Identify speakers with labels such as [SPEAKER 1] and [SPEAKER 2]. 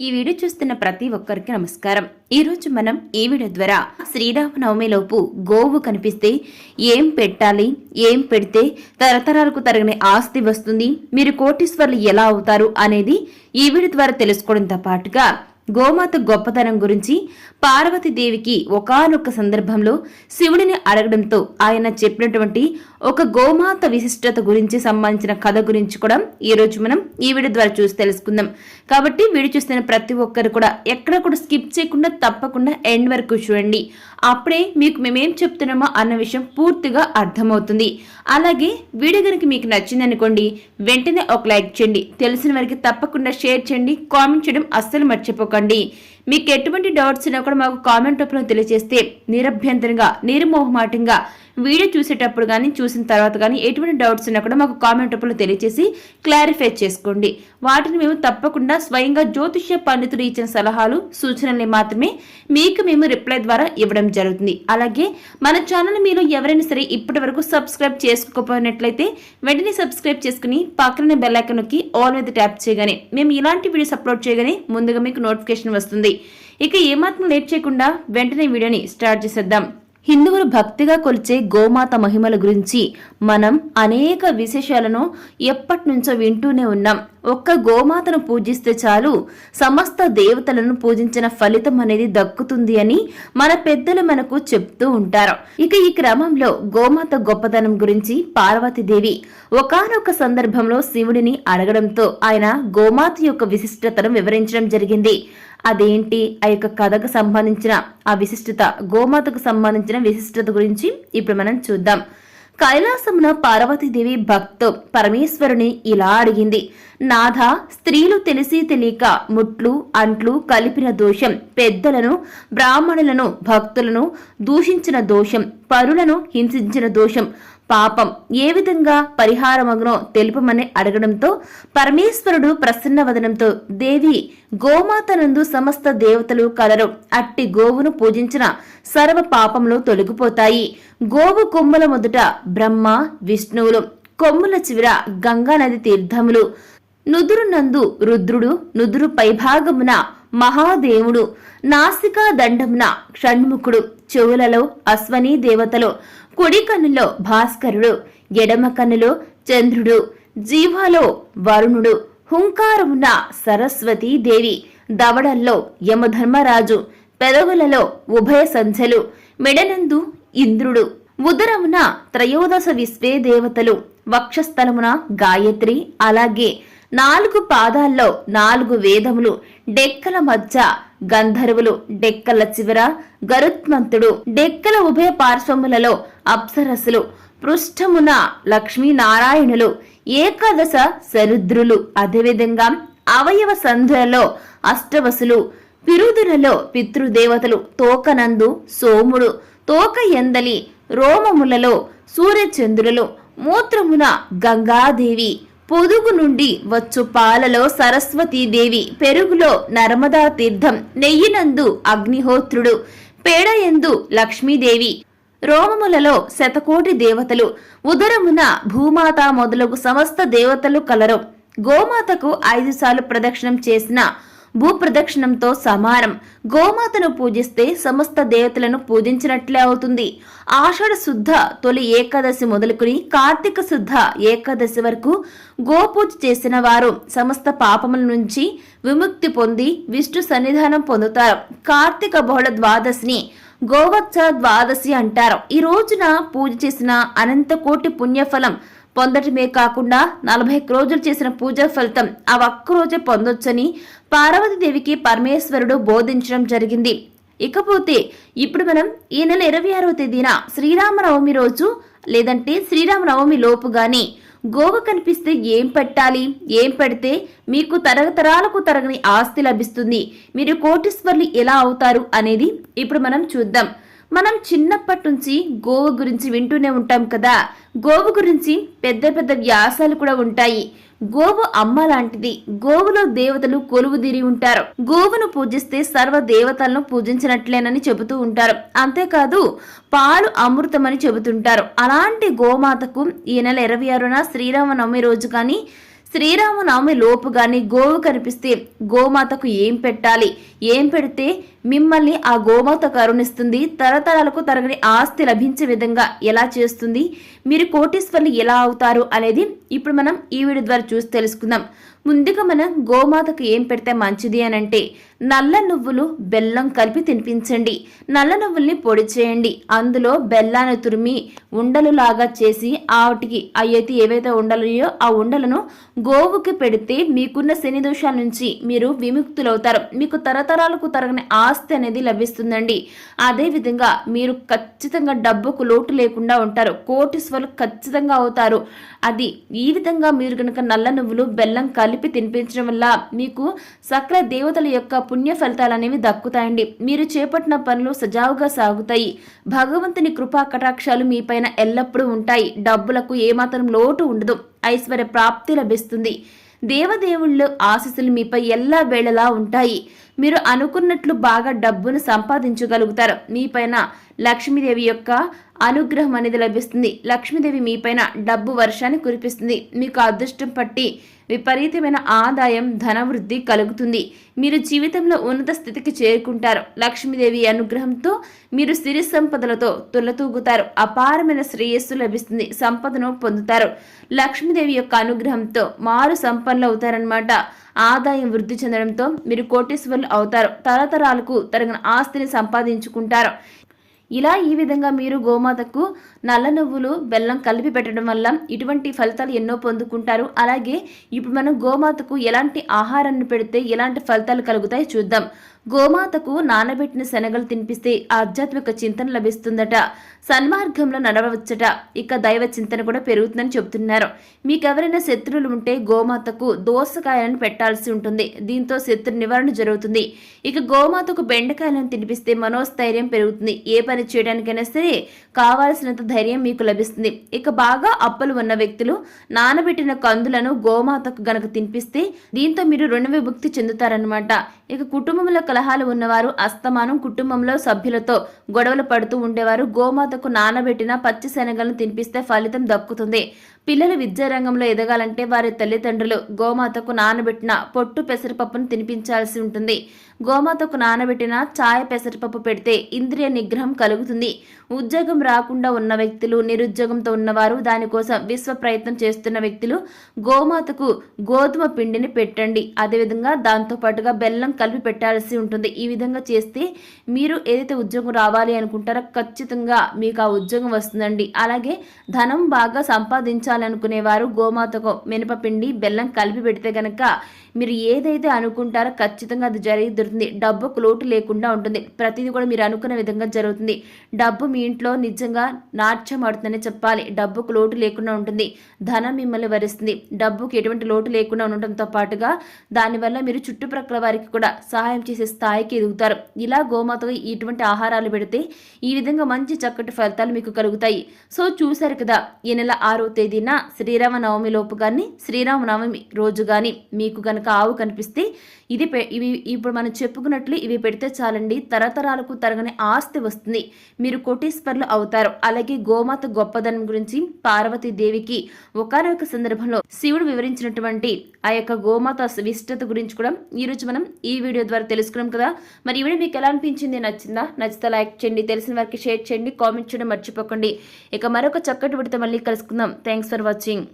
[SPEAKER 1] ఈ వీడియో చూస్తున్న ప్రతి ఒక్కరికి నమస్కారం. ఈరోజు మనం ఈ వీడియో ద్వారా శ్రీరామనవమిలోపు గోవు కనిపిస్తే ఏం పెట్టాలి ఏం పెడితే తరతరాలకు తరగని ఆస్తి వస్తుంది మీరు కోటీశ్వర్లు ఎలా అవుతారు అనేది ఈ వీడియో ద్వారా తెలుసుకోవడంతో పాటుగా గోమాత గొప్పతనం గురించి పార్వతీదేవికి ఒకనొక సందర్భంలో శివుడిని అడగడంతో ఆయన చెప్పినటువంటి ఒక గోమాత విశిష్టత గురించి సంబంధించిన కథ గురించి కూడా ఈ రోజు మనం ఈ వీడియో ద్వారా చూసి తెలుసుకుందాం. కాబట్టి వీడియో చూస్తున్న ప్రతి ఒక్కరు కూడా ఎక్కడ కూడా స్కిప్ చేయకుండా తప్పకుండా ఎండ్ వరకు చూడండి. అప్పుడే మీకు మేమేం చెప్తున్నామో అన్న విషయం పూర్తిగా అర్థమవుతుంది. అలాగే వీడియో కనుక మీకు నచ్చిందనుకోండి వెంటనే ఒక లైక్ చేయండి. తెలిసిన వారికి తప్పకుండా షేర్ చేయండి. కామెంట్ చేయడం అస్సలు మర్చిపోకండి. మీకు ఎటువంటి డౌట్స్ ఉన్నా కూడా మాకు కామెంట్ రూపంలో తెలియజేస్తే నిరభ్యంతరంగా నిర్మోహమాటంగా వీడియో చూసేటప్పుడు కానీ చూసిన తర్వాత కానీ ఎటువంటి డౌట్స్ ఉన్నా కూడా మాకు కామెంట్ రూపంలో తెలియజేసి క్లారిఫై చేసుకోండి. వాటిని మేము తప్పకుండా స్వయంగా జ్యోతిష్య పండితులు ఇచ్చిన సలహాలు సూచనల్ని మాత్రమే మీకు మేము రిప్లై ద్వారా ఇవ్వడం జరుగుతుంది. అలాగే మన ఛానల్ మీరు ఎవరైనా సరే ఇప్పటి వరకు సబ్స్క్రైబ్ చేసుకోకపోయినట్లయితే వెంటనే సబ్స్క్రైబ్ చేసుకుని పక్కన బెల్ ఐకాన్ నొక్కి ఆల్ మీద ట్యాప్ చేయగానే మేము ఇలాంటి వీడియోస్ అప్లోడ్ చేయగానే ముందుగా మీకు నోటిఫికేషన్ వస్తుంది. ఇక ఏమాత్రం లేట్ చేయకుండా వెంటనే వీడియోని స్టార్ట్ చేసేద్దాం. హిందువులు భక్తిగా కొలిచే గోమాత మహిమల గురించి మనం అనేక విశేషాలను ఎప్పటి నుంచో వింటూనే ఉన్నాం. ఒక్క గోమాతను పూజిస్తే చాలు సమస్త దేవతలను పూజించిన ఫలితం అనేది దక్కుతుంది అని మన పెద్దలు మనకు చెప్తూ ఉంటారు. ఇక ఈ క్రమంలో గోమాత గొప్పతనం గురించి పార్వతీదేవి ఒకానొక సందర్భంలో శివుడిని అడగడంతో ఆయన గోమాత యొక్క విశిష్టతను వివరించడం జరిగింది. అదేంటి? ఆ యొక్క కథకు సంబంధించిన ఆ విశిష్టత గోమాతకు సంబంధించిన విశిష్టత గురించి ఇప్పుడు మనం చూద్దాం. కైలాసమున పార్వతీదేవి భక్తు పరమేశ్వరుని ఇలా అడిగింది. నాథ స్త్రీలు తెలిసి తెలియక ముట్లు అంట్లు కలిపిన దోషం పెద్దలను బ్రాహ్మణులను భక్తులను దూషించిన దోషం పరులను హింసించిన దోషం పాపం. ఏ విధంగా పరిహారమగునో తెలుపమని అడగడంతో పరమేశ్వరుడు ప్రసన్నవదనంతో దేవి గోమాతనందు సమస్త దేవతలు కలరు. అట్టి గోవును పూజించిన సర్వ పాపములు తొలగిపోతాయి. గోవు కొమ్ముల మొదట బ్రహ్మ విష్ణువులు. కొమ్ముల చివర గంగా నది తీర్థములు. నుదురు నందు రుద్రుడు నుదురు పైభాగమున మహాదేవుడు. నాసికా దండమున షణ్ముఖుడు చెవులలో అశ్వని దేవతలు కుడి కన్నులో భాస్కరుడు ఎడమ కన్నులో చంద్రుడు జీవాలో వరుణుడు హుంకారమున సరస్వతీ దేవి దవడల్లో యమధర్మరాజు పెదవులలో ఉభయ సంధ్యలు మెడనందు ఇంద్రుడు. ఉదరమున త్రయోదశ విశ్వే దేవతలు వక్షస్థలమున గాయత్రి అలాగే నాలుగు పాదాల్లో నాలుగు వేదములు డెక్కల మధ్య గంధర్వులు డెక్కల చివర గరుత్మంతుడు డెక్కల ఉభయ పార్శ్వములలో అప్సరసులు పృష్ఠమున లక్ష్మీనారాయణులు ఏకాదశ సరుద్రులు అదేవిధంగా అవయవ సంధులలో అష్టవసులు పిరుదులలో పితృదేవతలు తోకనందు సోముడు తోక ఎందలి రోమములలో సూర్యచంద్రులు మూత్రమున గంగాదేవి పొదుగు నుండి వచ్చు పాలలో సరస్వతీదేవి పెరుగులో నర్మదా తీర్థం నెయ్యినందు అగ్నిహోత్రుడు పేడయందు లక్ష్మీదేవి రోమములలో శతకోటి దేవతలు ఉదరమున భూమాత మొదలగు సమస్త దేవతలు కలరు. గోమాతకు ఐదు సార్లు ప్రదక్షిణం చేసిన భూప్రదక్షిణంతో సమానం గోమాతను పూజిస్తే సమస్త దేవతలను పూజించినట్లే అవుతుంది. ఆషాఢ శుద్ధ తొలి ఏకాదశి మొదలుకుని కార్తీక శుద్ధ ఏకాదశి వరకు గోపూజ చేసిన వారు సమస్త పాపముల నుంచి విముక్తి పొంది విష్ణు సన్నిధానం పొందుతారు. కార్తీక బహుళ ద్వాదశిని గోవత్స ద్వాదశి అంటారు. ఈ రోజున పూజ చేసిన అనంత కోటి పుణ్యఫలం పొందటమే కాకుండా నలభై రోజులు చేసిన పూజా ఫలితం ఆ ఒక్క రోజే పొందొచ్చని పార్వతీదేవికి పరమేశ్వరుడు బోధించడం జరిగింది. ఇకపోతే ఇప్పుడు మనం ఈ నెల ఇరవై ఆరవ తేదీన శ్రీరామనవమి రోజు లేదంటే శ్రీరామనవమి లోపు గాని గోవ కనిపిస్తే ఏం పెట్టాలి? ఏం పెడితే మీకు తరతరాలకు తరగని ఆస్తి లభిస్తుంది. మీరు కోటీశ్వర్లు ఎలా అవుతారు అనేది ఇప్పుడు మనం చూద్దాం. మనం చిన్నప్పటి నుంచి గోవు గురించి వింటూనే ఉంటాం కదా. గోవు గురించి పెద్ద పెద్ద వ్యాసాలు కూడా ఉంటాయి. గోవు అమ్మ లాంటిది. గోవులో దేవతలు కొలువుదీరి ఉంటారు. గోవును పూజిస్తే సర్వ దేవతలను పూజించినట్లేనని చెబుతూ ఉంటారు. అంతేకాదు పాలు అమృతమని చెబుతుంటారు. అలాంటి గోమాతకు ఈ నెల ఇరవై ఆరున శ్రీరామనవమి రోజు కానీ శ్రీరామనవమి లోపు కానీ గోవు కనిపిస్తే గోమాతకు ఏం పెట్టాలి? ఏం పెడితే మిమ్మల్ని ఆ గోమాత కరుణిస్తుంది. తరతరాలకు తరగని ఆస్తి లభించే విధంగా ఎలా చేస్తుంది? మీరు కోటీశ్వర్లు ఎలా అవుతారు అనేది ఇప్పుడు మనం ఈ వీడియో ద్వారా చూసి తెలుసుకుందాం. ముందుగా మనం గోమాతకు ఏం పెడితే మంచిది అని అంటే నల్ల నువ్వులు బెల్లం కలిపి తినిపించండి. నల్ల నువ్వుల్ని పొడి చేయండి. అందులో బెల్లాన్ని తురిమి ఉండలు లాగా చేసి ఆవిటికి అయితే ఏవైతే ఉండలుయో ఆ ఉండలను గోవుకి పెడితే మీకున్న శని దోషాల నుంచి మీరు విముక్తులవుతారు. మీకు తరతరాలకు తరగని ఆస్తి ఆస్తి అనేది లభిస్తుందండి. అదేవిధంగా మీరు ఖచ్చితంగా డబ్బుకు లోటు లేకుండా ఉంటారు. కోటీశ్వరులు ఖచ్చితంగా అవుతారు. అది ఈ విధంగా మీరు కనుక నల్ల నువ్వులు బెల్లం కలిపి తినిపించడం వల్ల మీకు సకల దేవతల యొక్క పుణ్య ఫలితాలు అనేవి దక్కుతాయండి. మీరు చేపట్టిన పనులు సజావుగా సాగుతాయి. భగవంతుని కృపా కటాక్షాలు మీ పైన ఎల్లప్పుడూ ఉంటాయి. డబ్బులకు ఏమాత్రం లోటు ఉండదు. ఐశ్వర్య ప్రాప్తి లభిస్తుంది. దేవదేవుళ్ళు ఆశీస్సులు మీపై ఎల్లా వేళలా ఉంటాయి. మీరు అనుకున్నట్లు బాగా డబ్బును సంపాదించగలుగుతారు. మీపైన లక్ష్మీదేవి యొక్క అనుగ్రహం అనేది లభిస్తుంది. లక్ష్మీదేవి మీపైన డబ్బు వర్షాన్ని కురిపిస్తుంది. మీకు అదృష్టం పట్టి విపరీతమైన ఆదాయం ధనవృద్ధి కలుగుతుంది. మీరు జీవితంలో ఉన్నత స్థితికి చేరుకుంటారు. లక్ష్మీదేవి అనుగ్రహంతో మీరు సిరి సంపదలతో తులతూగుతారు. అపారమైన శ్రేయస్సు లభిస్తుంది. సంపదను పొందుతారు. లక్ష్మీదేవి యొక్క అనుగ్రహంతో మారు సంపన్నులు అవుతారనమాట ఆదాయం వృద్ధి చెందడంతో మీరు కోటేశ్వరులు అవుతారు. తరతరాలకు తరగిన ఆస్తిని సంపాదించుకుంటారు. ఇలా ఈ విధంగా మీరు గోమాతకు నల్ల నువ్వులు బెల్లం కలిపి పెట్టడం వల్ల ఇటువంటి ఫలితాలు ఎన్నో పొందుకుంటారు. అలాగే ఇప్పుడు మనం గోమాతకు ఎలాంటి ఆహారాన్ని పెడితే ఎలాంటి ఫలితాలు కలుగుతాయి చూద్దాం. గోమాతకు నానబెట్టిన శనగలు తినిపిస్తే ఆధ్యాత్మిక చింతన లభిస్తుందట. సన్మార్గంలో నడవచ్చట ఇక దైవ చింతన కూడా పెరుగుతుందని చెబుతున్నారు. మీకెవరైనా శత్రువులు ఉంటే గోమాతకు దోసకాయలను పెట్టాల్సి ఉంటుంది. దీంతో శత్రు నివారణ జరుగుతుంది. ఇక గోమాతకు బెండకాయలను తినిపిస్తే మనోస్థైర్యం పెరుగుతుంది. ఏ పని చేయడానికైనా సరే కావాల్సినంత ధైర్యం మీకు లభిస్తుంది. ఇక బాగా అప్పులు ఉన్న వ్యక్తులు నానబెట్టిన కందులను గోమాతకు గనక తినిపిస్తే దీంతో మీరు రుణ విముక్తి చెందుతారనమాట ఇక కుటుంబంలో కలహాలు ఉన్నవారు అస్తమానం కుటుంబంలో సభ్యులతో గొడవలు పడుతూ ఉండేవారు. గోమాతకు నానబెట్టిన పచ్చి శనగలను తినిపిస్తే ఫలితం దక్కుతుంది. పిల్లలు విద్యారంగంలో ఎదగాలంటే వారి తల్లిదండ్రులు గోమాతకు నానబెట్టిన పొట్టు పెసరపప్పును తినిపించాల్సి ఉంటుంది. గోమాతకు నానబెట్టిన ఛాయ పెసరపప్పు పెడితే ఇంద్రియ నిగ్రహం కలుగుతుంది. ఉద్యోగం రాకుండా ఉన్న వ్యక్తులు నిరుద్యోగంతో ఉన్నవారు దానికోసం విశ్వ ప్రయత్నం చేస్తున్న వ్యక్తులు గోమాతకు గోధుమ పిండిని పెట్టండి. అదేవిధంగా దాంతో పాటుగా బెల్లం కలిపి పెట్టాల్సి ఉంటుంది. ఈ విధంగా చేస్తే మీరు ఏదైతే ఉద్యోగం రావాలి అనుకుంటారో ఖచ్చితంగా మీకు ఆ ఉద్యోగం వస్తుందండి. అలాగే ధనం బాగా సంపాదించాలనుకునేవారు గోమాతకు మినపపిండి బెల్లం కలిపి పెడితే గనక మీరు ఏదైతే అనుకుంటారో ఖచ్చితంగా అది జరిగి దొరుకుతుంది. డబ్బుకు లోటు లేకుండా ఉంటుంది. ప్రతిదీ కూడా మీరు అనుకున్న విధంగా జరుగుతుంది. డబ్బు మీ ఇంట్లో నిజంగా నాట్యం ఆడుతుందని చెప్పాలి. డబ్బుకు లోటు లేకుండా ఉంటుంది. ధనం మిమ్మల్ని వరిస్తుంది. డబ్బుకు ఎటువంటి లోటు లేకుండా ఉండటంతో పాటుగా దానివల్ల మీరు చుట్టుప్రక్కల వారికి కూడా సహాయం చేసే స్థాయికి ఎదుగుతారు. ఇలా గోమాతకు ఇటువంటి ఆహారాలు పెడితే ఈ విధంగా మంచి చక్కటి ఫలితాలు మీకు కలుగుతాయి. సో చూశారు కదా ఈ నెల ఆరో తేదీన శ్రీరామ నవమి లోపు కానీ శ్రీరామనవమి రోజు కానీ మీకు కనుక ఆవు కనిపిస్తే ఇది ఇవి ఇప్పుడు మనం చెప్పుకున్నట్లు ఇవి పెడితే చాలండి. తరతరాలకు తరగని ఆస్తి వస్తుంది. మీరు కోటీశ్వర్లు అవుతారు. అలాగే గోమాత గొప్పదనం గురించి పార్వతీదేవికి ఒకనొక సందర్భంలో శివుడు వివరించినటువంటి ఆ యొక్క గోమాత విశిష్టత గురించి కూడా ఈరోజు మనం ఈ వీడియో ద్వారా తెలుసుకున్నాం కదా. మరి ఇవి మీకు ఎలా అనిపించింది? నచ్చిందా? నచ్చితే లైక్ చేయండి. తెలిసిన వారికి షేర్ చేయండి. కామెంట్ చేయడం మర్చిపోకండి. ఇక మరొక చక్కటి విడితే మళ్ళీ కలుసుకుందాం. Thanks answer watching